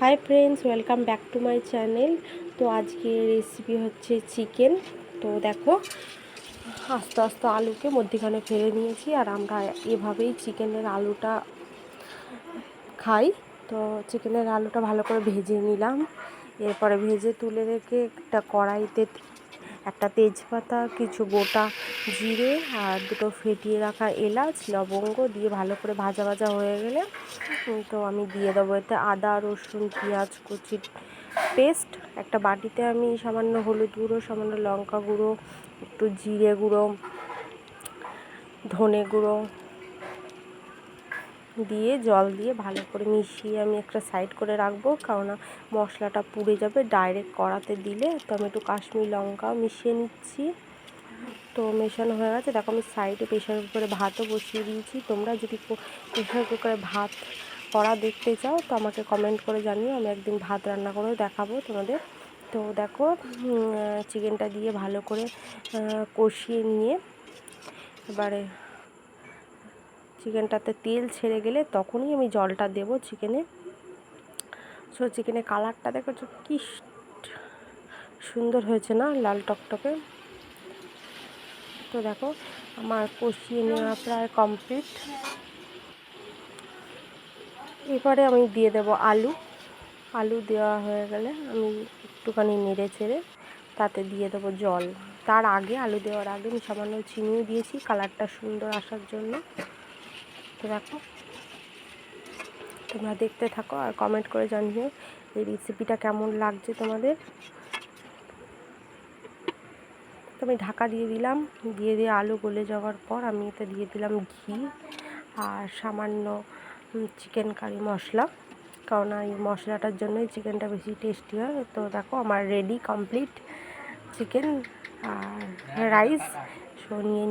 Hi friends welcome back to my channel তো আজকে recipe হচ্ছে চিকেন তো দেখো, আস্তে আস্তে আলুকে মধ্যিখানে ফেলে নিয়েছি আর আমরা এভাবেই চিকেনের আলুটা খাই। তো চিকেনের আলুটা ভালো করে ভেজে নিলাম। এরপরে ভেজে তুলে রেখে একটা কড়াইতে একটা তেজপাতা, কিছু গোটা জিরে আর দুটো ফেটিয়ে রাখা এলাচ, লবঙ্গ দিয়ে ভালো করে ভাজা ভাজা হয়ে গেলে তো আমি দিয়ে দেবো এতে আদা, রসুন, পেঁয়াজ, কুচি পেস্ট, একটা বাটিতে আমি সামান্য হলুদ গুঁড়ো, সামান্য লঙ্কা গুঁড়ো, একটু জিরে গুঁড়ো, ধনে গুঁড়ো দিয়ে, জল দিয়ে ভালো করে মিশিয়ে আমি একটা সাইড করে রাখব। কারণ মশলাটা পুড়ে যাবে ডাইরেক্ট কড়াতে দিলে। তো আমি একটু কাশ্মীর লঙ্কাও মিশিয়ে নিচ্ছি। তো মেশানো হয়ে গেছে। দেখো আমি সাইডে প্রেশার কুকারে ভাতও বসিয়ে দিয়েছি। তোমরা যদি প্রেশার কুকারে ভাত করা দেখতে চাও, তো আমাকে কমেন্ট করে জানিও। আমি একদিন ভাত রান্না করেও দেখাবো তোমাদের। তো দেখো চিকেনটা দিয়ে ভালো করে কষিয়ে নিয়ে, এবারে চিকেনটাতে তেল ছেড়ে গেলে তখনই আমি জলটা দেব চিকেনে। সো চিকেনের কালারটা দেখো কি সুন্দর হয়েছে না, লাল টকটকে। তো দেখো, আমার কষিয়ে নেওয়া প্রায় কমপ্লিট এরপরে আমি দিয়ে দেব আলু। আলু দেওয়া হয়ে গেলে আমি একটুখানি নেড়ে ছেড়ে তাতে দিয়ে দেবো জল। তার আগে, আলু দেওয়ার আগে আমি সামান্য চিনিও দিয়েছি, কালারটা সুন্দর আসার জন্য। তো দেখো তোমরা দেখতে থাকো আর কমেন্ট করে জানিও এই রেসিপিটা কেমন লাগছে তোমাদের। তো আমি ঢাকা দিয়ে দিলাম, দিয়ে দিয়ে আলু গলে যাওয়ার পর আমি এতে দিয়ে দিলাম ঘি আর সামান্য চিকেন কারি মশলা। কারণ এই মশলাটার জন্যই চিকেনটা বেশি টেস্টি হয়। তো দেখো আমার রেডি কমপ্লিট চিকেন আর রাইস সো নিয়ে